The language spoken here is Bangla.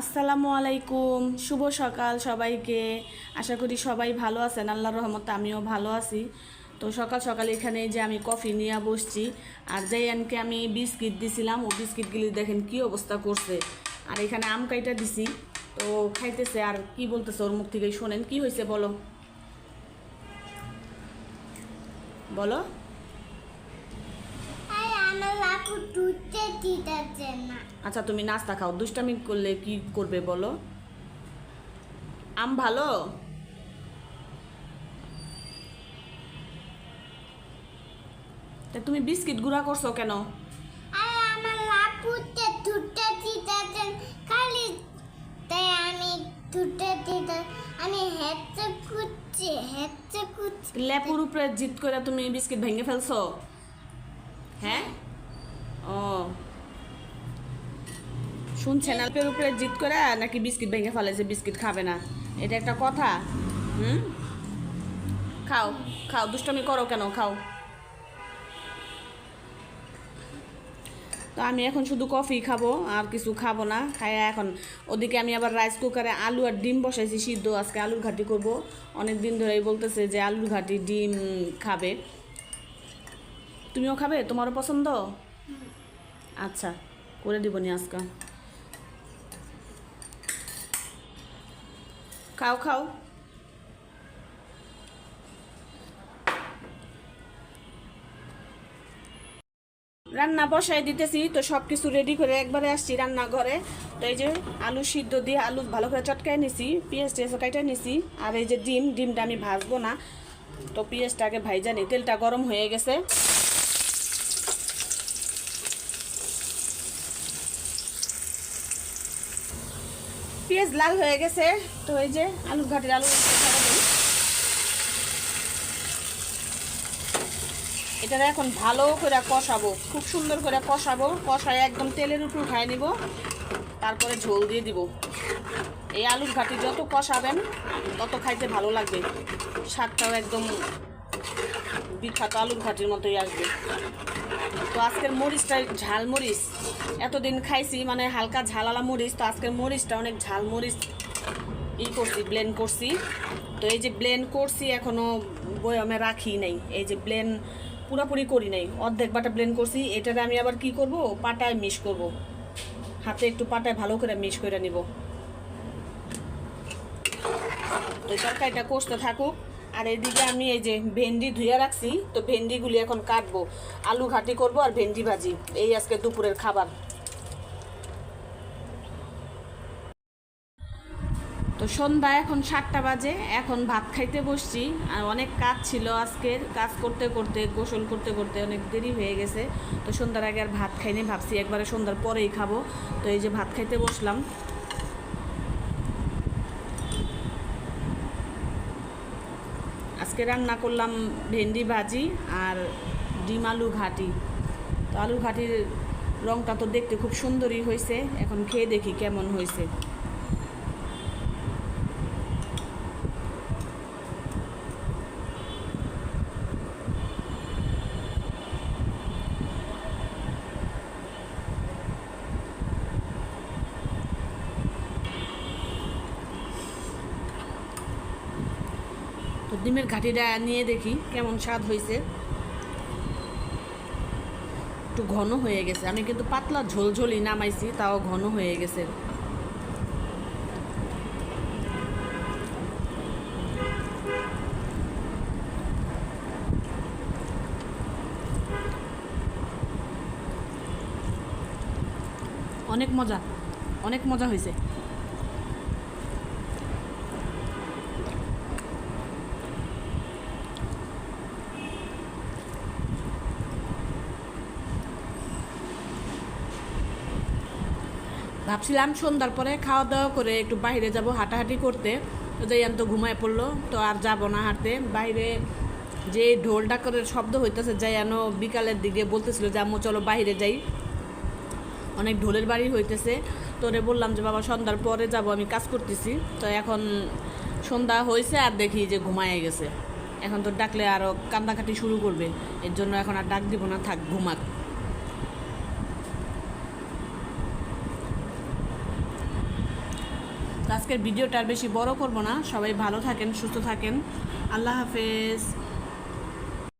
আসসালামু আলাইকুম। শুভ সকাল সবাইকে। আশা করি সবাই ভালো আছেন। আল্লাহর রহমতে আমিও ভালো আছি। তো সকাল সকাল এখানে যে আমি কফি নিয়ে বসছি। আর জাইয়ানকে আমি বিস্কিট দিছিলাম। ও বিস্কিটগুলি দেখেন কি অবস্থা করছে। আর এখানে আম কাইটা দিছি। তো খাইতেছে। আর কি বলতেছে ওর মুখ থেকে শোনেন। কি হয়েছে বলো? বলো আরে আমার বাপু দুধে দিতেছে না আচ্ছা তুমি নাস্তা খাও। দুষ্টামি করলে কি করবে বলো? আম ভালো? তা তুমি বিস্কিট গুঁড়া করছ কেন? আরে আমার খালি তাই আমি দুধে দিতে আমি হেঁচে লেপুর উপরে জিত করে তুমি বিস্কিট ভেঙে ফেলছো? হ্যাঁ? ও। শুনছেন লেপের উপরে জিত করে নাকি বিস্কিট ভেঙে ফেলে যে বিস্কিট খাবে না? এটা একটা কথা। হুম? খাও খাও, দুষ্টমি করো কেন? খাও। তো আমি এখন শুধু কফি খাব, আর কিছু খাব না। খাই এখন, ওদিকে আমি আবার রাইস কুকারে আলু আর ডিম বসাইছি সিদ্ধ। আজকে আলুর ঘাটি করব। অনেক দিন ধরেই বলতেছে যে আলুর ঘাটি ডিম খাবে। তুমিও খাবে? তোমারও পছন্দ? আচ্ছা করে দিব নি আজকে। খাও খাও। রান্না বসাই দিতেছি, তো সব কিছু রেডি করে একবারে আসছি রান্নাঘরে। তো এই যে আলু সিদ্ধ দিয়ে আলু ভালো করে চটকায় নিছি, পেঁয়াজ টেয়াজ কাইটা নিছি, আর এই যে ডিম, ডিমটা আমি ভাজবো না। তো পেঁয়াজটা আগে ভাইজানি তেলটা গরম হয়ে গেছে। পেঁয়াজ লাল হয়ে গেছে। তো এই যে আলুর ঘাটির আলু এটা এখন ভালো করে কষাবো, খুব সুন্দর করে কষাবো। কষায় একদম তেলের উপর উঠাই নিব, তারপরে ঝোল দিয়ে দিব। এই আলুর ঘাটি যত কষাবেন, তত খাইতে ভালো লাগবে। স্বাদটাও একদম বিখ্যাত আলুর ঘাটির মতোই আসবে। তো আজকের মরিচটা ঝাল মরিচ। এতদিন খাইছি মানে হালকা ঝালালা মরিচ, তো আজকের মরিচটা অনেক ঝাল মরিচ ই করছি ব্লেন্ড করছি। তো এই যে ব্লেন্ড করছি, এখনও বয়ামে রাখি নাই। এই যে ব্লেন্ড পুরোপুরি করি নাই, অর্ধেক বাটা ব্লেন্ড করছি। এটাতে আমি আবার কি করব? পাটায় মিশ করব। হাতে একটু পাটায় ভালো করে মিশ করে নিব। তো তরকারিটা কষতে থাকুক। আর এদিকে আমি এই যে ভেন্ডি ধুয়ে রাখছি, তো ভেন্ডিগুলি এখন কাটবো। আলু ঘাটি করব আর ভেন্ডি ভাজি। এই আজকে দুপুরের খাবার। তো সন্ধ্যা এখন সাতটা বাজে, এখন ভাত খাইতে বসছি। আর অনেক কাজ ছিল আজকের, কাজ করতে করতে, গোসল করতে করতে অনেক দেরি হয়ে গেছে। তো সন্ধ্যার আগে আর ভাত খাইনি, ভাবছি একবারে সন্ধ্যার পরেই খাব। তো এই যে ভাত খাইতে বসলাম। আজকে রান্না করলাম ভেন্ডি ভাজি আর ডিম আলু ঘাটি। তো আলু ঘাটির রংটা তো দেখতে খুব সুন্দরই হয়েছে। এখন খেয়ে দেখি কেমন হয়েছে। ডিমের ঘাটিটা নিয়ে দেখি কেমন স্বাদ হয়েছে। একটু ঘন হয়ে গেছে। আমি কিন্তু পাতলা ঝোলঝোলই নামাইছি, তাও ঘন হয়ে গেছে। অনেক মজা অনেক মজা হয়েছে। ভাবছিলাম সন্ধ্যার পরে খাওয়া দাওয়া করে একটু বাইরে যাব হাঁটাহাঁটি করতে। তো যাইয়ান তো ঘুমায় পড়ল, তো আর যাব না হাঁটতে। বাইরে যে ঢোল ডাকরের শব্দ হইতেছে যাইয়ানো বিকালের দিকে বলতেছিল যে, আম্মু, চলো বাইরে যাই। অনেক ঢোলের বাড়ি হইতেছে। তো তোরে বললাম যে, বাবা, সন্ধ্যার পরে যাব, আমি কাজ করতেছি। তো এখন সন্ধ্যা হয়েছে আর দেখি যে ঘুমায় গেছে। এখন তো ডাকলে আরও কান্দাকাটি শুরু করবে। এর জন্য এখন আর ডাক দিব না, থাক, ঘুমাক। আজকের ভিডিওটা আর বেশি বড় করব না। সবাই ভালো থাকেন সুস্থ থাকেন। আল্লাহ হাফেজ।